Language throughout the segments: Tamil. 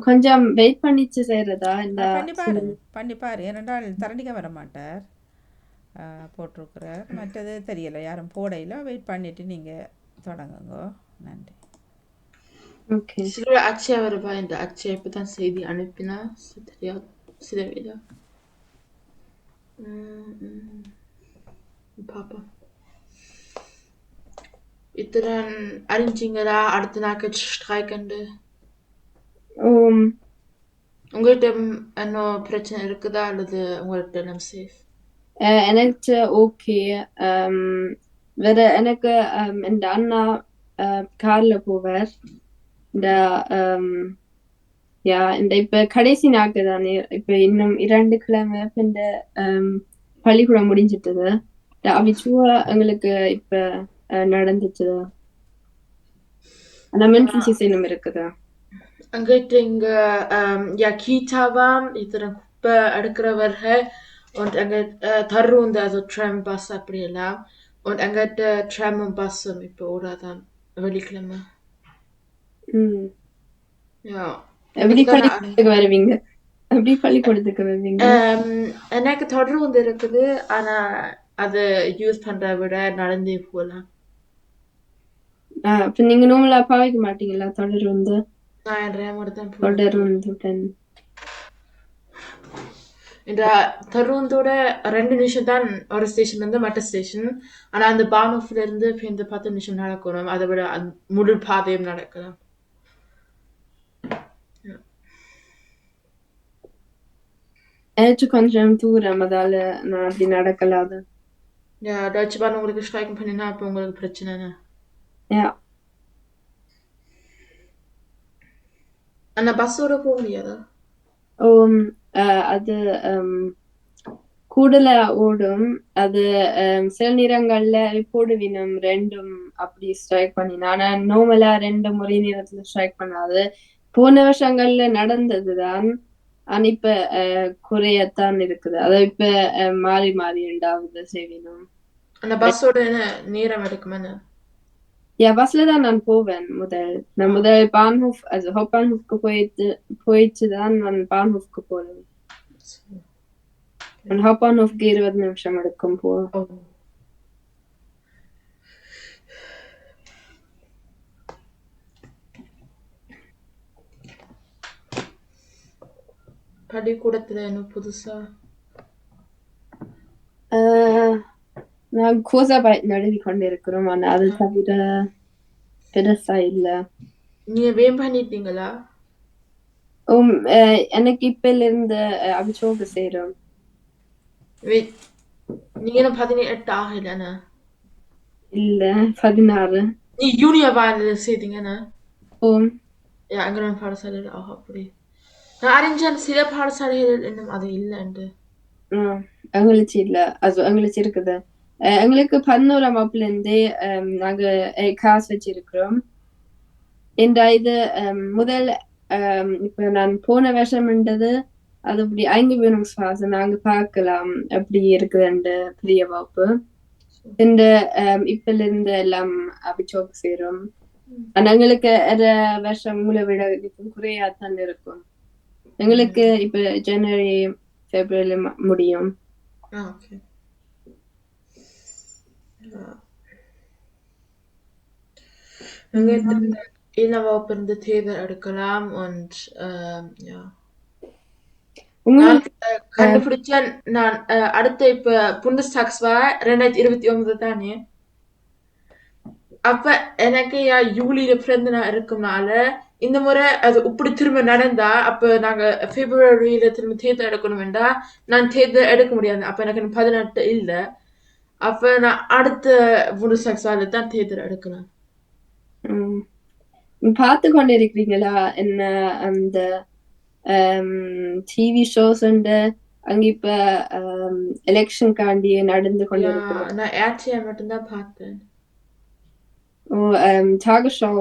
கொஞ்சம் வெயிட் பண்ணிச்சு செய்றதா இந்த ஆ, பண்ணி பாரு பண்ணி பாரு. ஏனென்றால் தரணிக்க வர மாட்டார் போட்டிருக்கிறார். மற்றது தெரியலை. யாரும் போடையில் வெயிட் பண்ணிவிட்டு நீங்கள் தொடங்குங்க. நன்றி. ஓகே. சில அக்ஷயா வருவா இந்த அக்ஷயா இப்பதான் செய்தி அனுப்பினா? சில வேதா பாப்பா இத்துடன் அறிஞ்சிங்களா அடுத்த நாள் ஸ்ட்ரைக்கண்டு um, உங்கள்கிட்ட இன்னும் பிரச்சனை இருக்குதா? அல்லது உங்கள்கிட்ட நம்ம சேஃப் äh, எனக்கு ஓகே um, வேற எனக்கு um, இந்த அண்ணா uh, கார்ல போவார். இந்த um, ja இந்த இப்ப கடைசி நாக்கு தானே இப்ப இன்னும் இரண்டு கிழமை இந்த um, பள்ளிக்கூடம் முடிஞ்சிட்டது. இந்த அபிச்சுவ எங்களுக்கு இப்ப uh, நடந்துச்சு. ஆனா மென்ஃபிசிஸ் இன்னும் இருக்குதா? அங்கிட்ட இங்க ähm, ja Kita war, இத்தனை குப்பை அடுக்கிறவர்கள் und அங்க äh, தருந்த also Tram Bus அப்படியெல்லாம் und அங்கிட்ட Tramமும் பஸ்ஸும் இப்போ ஓடாதான் வெள்ளிக்கிழமை ம் ja. எப்படி பள்ளிக்கூடத்துக்கு வருவீங்க எப்படி பள்ளிக்கூடத்துக்கு வருவீங்க எனக்கு தொடர்ந்து இருக்குது ஆனா அது யூஸ் பண்றதை விட நடந்தே போகலாம் அப்ப நீங்க நோமலா பாவிக்க மாட்டீங்களா தொடர் வந்து நான் என் ரேமோட தான் இந்த தருவந்தோட ரெண்டு நிமிஷம் தான் ஒரு ஸ்டேஷன் வந்து மற்ற ஸ்டேஷன் ஆனா அந்த பானோஃப்ல இருந்து இந்த பத்து நிமிஷம் நடக்கணும். அதை விட முழு பாதையும் நடக்கலாம். ஏச்சு கொஞ்சம் தூரம் அதால நான் அப்படி நடக்கலாது Bahn உங்களுக்கு ஸ்ட்ரைக் பண்ணினா அப்போ உங்களுக்கு பிரச்சனை ஆனா பஸ்ஸோட போக முடியாதா? ஓம் அது ஹம், கூடுதல ஓடும். அது சில நேரங்கள்ல போடுவினம் ரெண்டும் அப்படி ஸ்ட்ரைக் பண்ணினா. ஆனா நோமலா ரெண்டு முறை நேரத்துல ஸ்ட்ரைக் பண்ணாது. போன வருஷங்கள்ல நடந்ததுதான். ஆனா இப்ப குறையத்தான் இருக்குது. அது இப்ப மாறி மாறி ரெண்டாவது செய்வினோம் அந்த பஸ்ஸோட நேரம் என்ன? Ja, பஸ்ல தான் நான் போவேன் முதல் நான் முதல் Bahnhof also போயிட்டு தான் நான் Bahnhofக்கு போனேன் und Hauptbahnhofக்கு இருபது நிமிஷம் எடுக்கும் போ Oh. பள்ளிக்கூடத்துல என்ன புதுசா äh, நான் Kursarbeiten ஆனா அது தவிர பெருசா இல்ல. நீங்க வேம் பண்ணிட்டீங்களா? um, äh, எனக்கு இப்பல இருந்து அபிச்சோக செய்றோம். நீங்க பதினெட்டு ஆகலண்ணா? இல்ல பதினாறு. நீ ஜூனியர் வார்டு செய்தீங்கண்ணா? um, Ja, அங்கன பாடசாலையில் auch அப்படி நான் அறிஞ்சேன் சில பாடசாலைகள் இன்னும் அது இல்லைண்டு ஆஹ் எங்களுக்கு இல்ல. also எங்களுக்கு இருக்குது. அஹ் எங்களுக்கு இருந்தே ஹம், நாங்க கிளாஸ் வச்சிருக்கிறோம். இந்த இது முதல் இப்ப நான் போன வருஷம்ன்றது அது அப்படி ஐங்குவியனungsphase நாங்க பார்க்கலாம் எப்படி இருக்குதுன்னு புதிய வகுப்பு. இந்த இப்பல இருந்து எல்லாம் அபிச்சோக் சேரும். எங்களுக்கு ஒரு வருஷம் மூளை விட இப்போ குறையாத்தான் இருக்கும். எங்களுக்கு இப்ப ஜனவரி பிப்ரவரி முடியும் Ah, okay. Ja. எங்கிட்ட ஏழாம் வகுப்பு இருந்து தேர்தல் எடுக்கலாம் und ähm, ja நான் உங்களுக்கு கண்டுபிடிச்சேன் நான் அடுத்த இப்ப புண்டஸ்டாக்ஸ் war ரெண்டாயிரத்தி இருபத்தி ஒன்பது தானே அப்ப எனக்கு யா ஜூலியில பிறந்த நாள் இருக்கும்னால இந்த முறை அது இப்படி திரும்ப நடந்தா அப்ப நாங்க பிப்ரவரியில திரும்ப தேர்தல் எடுக்கணும்டா நான் தேர்தல் எடுக்க முடியாது அப்ப எனக்கு பதினெட்டு இல்ல அப்ப நான் அடுத்த புண்டஸ்டாக்ஸ் வார்ல தான் தேர்தல் எடுக்கணும் ம், பார்த்து கொண்டிருக்கிறீங்களா என்ன அந்த டிவி ஷோஸ் உண்டு? அங்க இப்ப எலெக்ஷன் காண்டி நடந்து கொண்டிருக்கிறது நான் RTL மட்டும்தான் பார்த்தேன். Tagesschau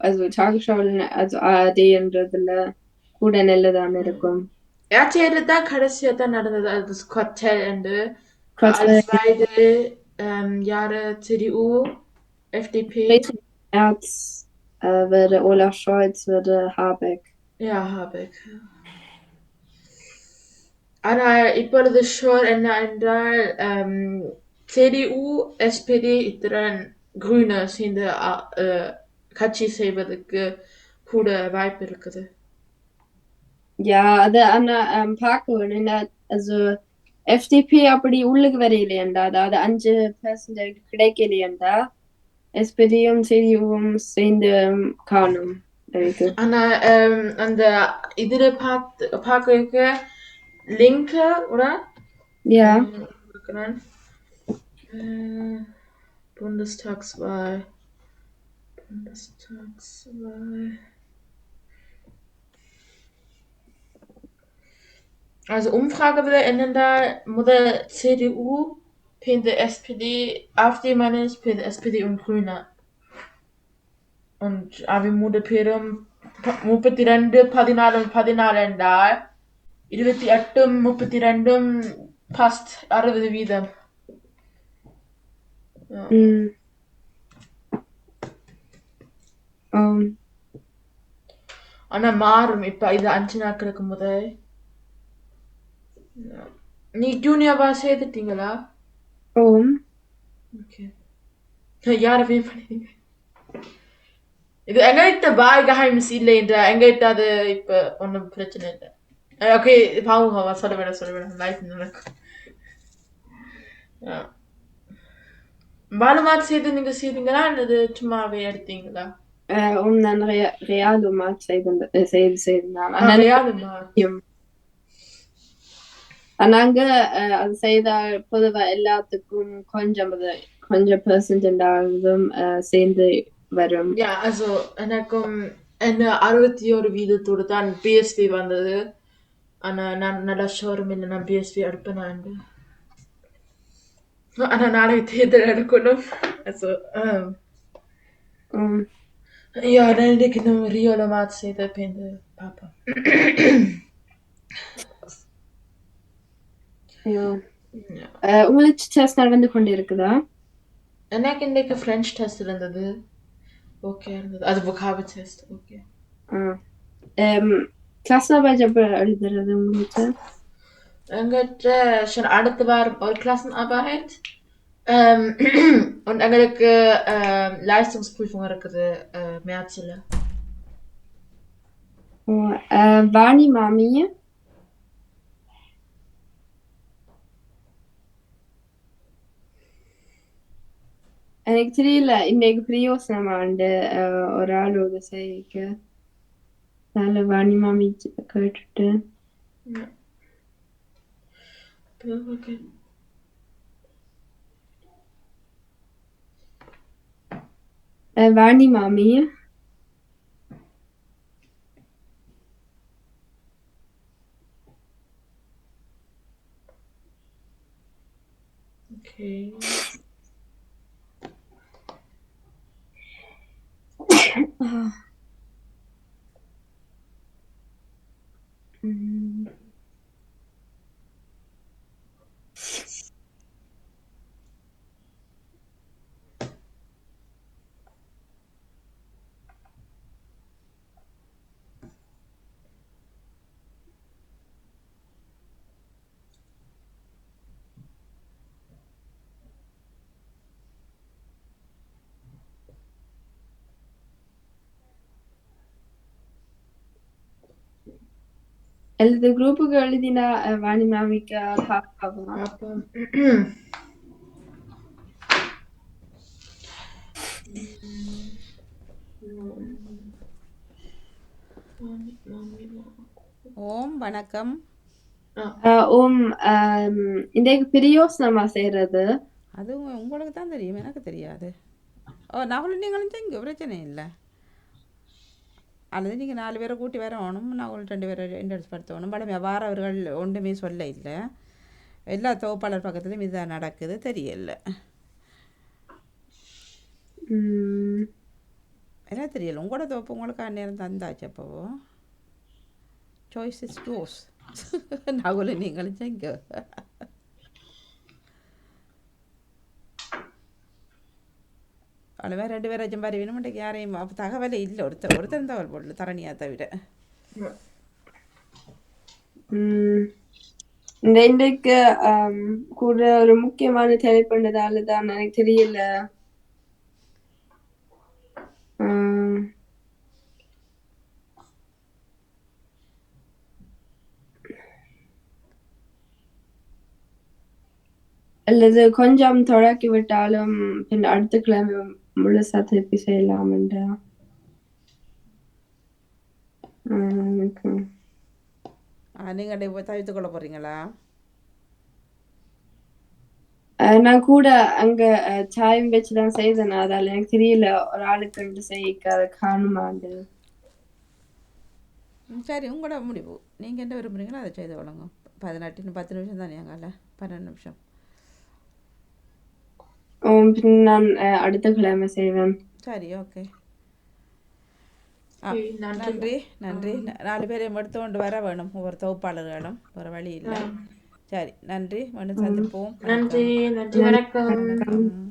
also Tagesschau also ARD-ன்றதுல கூட நல்லதான இருக்கும். RTL தான் கடைசியா தான் நடந்தது. அது das Kartell Ende Kurz alles beide ähm, Jahre CDU FDP März äh, würde Olaf Scholz würde Habeck Ja, habe ich. ஆனால் இப்பொழுது ஷோர் என்ன என்றால் ähm, CDU, SPD இத்துடன் Grüne சேர்ந்து அ- அஹ், கட்சி செய்வதற்கு கூட வாய்ப்பு இருக்குது Ja, அது ஆனா ähm, பார்க்கணும் என்ன also FDP அப்படி உள்ளுக்கு வரையிலேண்டா அதாவது அஞ்சு பெர்சன்ட் கிடைக்கலையண்டா SPDயும் CDUவும் சேர்ந்து காணும் இருக்கு ஆனால் ähm, அந்த இதில் பார்த்து பார்க்க லிங்கு oder Ja, இருக்கிறேன் äh, Bundestagswahl Bundestagswahl Also Umfrage da Modell CDU, PND, SPD, AfD meine ich, PND, SPD und Grüne. Und Mude Pedum முப்பத்தி ரெண்டு பதினாலு பதினாலு என்றால் இருபத்தி எட்டும் முப்பத்தி ரெண்டும் fast அறுபது வீதம் Ja. mm. um, ஆனா மாறும் இப்ப இது அஞ்சு நாட்களுக்கு முதல். நீ ஜூனியர் வா சேர்த்துட்டீங்களா um, ஓகே யார பே பண்ணீங்க இது எங்ககிட்ட பாய் geheimnis இல்லை என்ற எங்ககிட்ட அது இப்ப ஒண்ணும் பிரச்சனை இல்லை. ஓகே பாவம் சொல்ல வேண்டாம் சொல்ல வேண்டாம் லைஃப் நடக்கும். மாலுமாத் செய்து நீங்க செய்தீங்களா அல்லது சும்மாவே எடுத்தீங்களா? dann Re Realuma செய்து செய்து ஆ, real-மா? நாங்க அது செய்தால் பொதுவா எல்லாத்துக்கும் கொஞ்சம் கொஞ்சம் பெர்சன்ட் என்றாலும் சேர்ந்து வரும் Ja, also எனக்கும் என்ன அறுபத்தி ஒரு வீதத்தோடு தான் பிஎஸ்பி வந்தது ஆனா நான் நல்லா ஷோரூம் இல்லை நான் பிஎஸ்பி எடுப்பேனாண்டு ஆனா நாளைக்கு தேர்தல் எடுக்கணும் um, ja நான் இன்னைக்கு இன்னும் ரியோல மாத் செய்த பேருந்து. Äh, உங்களுக்கு டெஸ்ட் நடந்து கொண்டு இருக்குதா? எனக்கு இன்னைக்கு ஃப்ரெஞ்ச் டெஸ்ட் இருந்தது. ஓகே இருந்தது. அது vocabulary test okay ähm, Klassenarbeit எப்ப எழுதுறது உங்களுக்கு? எங்கிட்ட schon அடுத்த வாரம் ஒரு Klassenarbeit ähm, und எங்களுக்கு ähm, Leistungsprüfung இருக்குது äh, Märzல oh, äh, வாணி மாமி எனக்கு தெரியல இன்னைக்கு பிரியோசனம் ஆண்டு அஹ், ஒரு ஆள் ஒரு செய்க அதனால வாணி மாமி கேட்டுட்டு Ja. Okay. äh, வாணி மாமி Okay. Uh-huh. எழுது குரூப்புக்கு எழுதினா வாணி மாமிக்கு ஓம் வணக்கம் ஓம் இன்றைக்கு பிரியோசனமா செய்யறது அது உங்க- உங்களுக்கு தான் தெரியும் எனக்கு தெரியாது ஓ நகுல் நீங்களும் செஞ்சு பிரச்சனை இல்லை அல்லது நீங்கள் நாலு பேரை கூட்டி வரணும் நகுல் ரெண்டு பேரை இன்ட்ரடியூஸ் படுத்தணும். படமே வாரவர்கள் ஒன்றுமே சொல்ல இல்லை எல்லா தொகுப்பாளர் பக்கத்துலையும் இதுதான் நடக்குது. தெரியல. ம், என்ன தெரியல. உங்களோட தொகுப்பு உங்களுக்கு நேரம் தந்தாச்சு அப்போவோ? சாய்ஸ் இஸ் டோஸ் நகுல் நீங்களும் செஞ்சு. அவ்வளோ ரெண்டு பேராச்சும் பாரி வேணும் யாரையும் அப்போ தகவலே இல்லை ஒருத்தர் ஒருத்தர் தகவல் போடல தரணியா தவிர உம் இந்த இன்றைக்கு கூட ஒரு முக்கியமான தலைப்புன்றதால தான் எனக்கு தெரியல அல்லது கொஞ்சம் தொடக்கி விட்டாலும் பின் அடுத்த கிழமை முழுசா திருப்பி செய்யலாம் என்றா. நீங்கள் இப்போ தவித்து கொள்ள போகிறீங்களா நான் கூட அங்க சாயம் வச்சுதான் செய்தேன். அதால எனக்கு தெரியல ஒரு ஆளுக்கு ரெண்டு செய்ய அதை. காணுமாண்டு ம், சரி உங்களோட முடிவு. நீங்கள் என்ன விரும்புகிறீங்களோ அதை செய்து வழங்க பதினெட்டு பத்து நிமிஷம் தானே அங்கால பன்னெண்டு நிமிஷம். உம், பின் நான் அஹ், அடுத்த கிழமை செய்வேன். சரி ஓகே. ஆ சரி, நன்றி. நன்றி நன்றி. ந- நாலு பேரையும் எடுத்து கொண்டு வர வேணும் ஒவ்வொரு தொகுப்பாளர்களும். வேறு வழி இல்லை. சரி நன்றி. மீண்டும் சந்திப்போம். நன்றி நன்றி. வணக்கம். வணக்கம்.